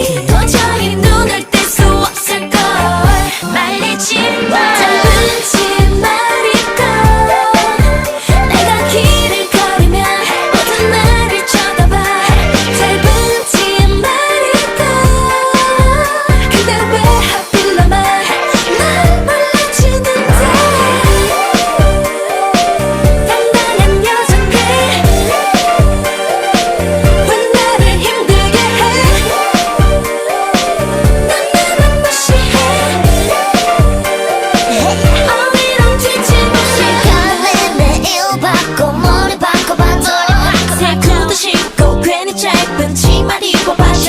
Yeah. mali ko pa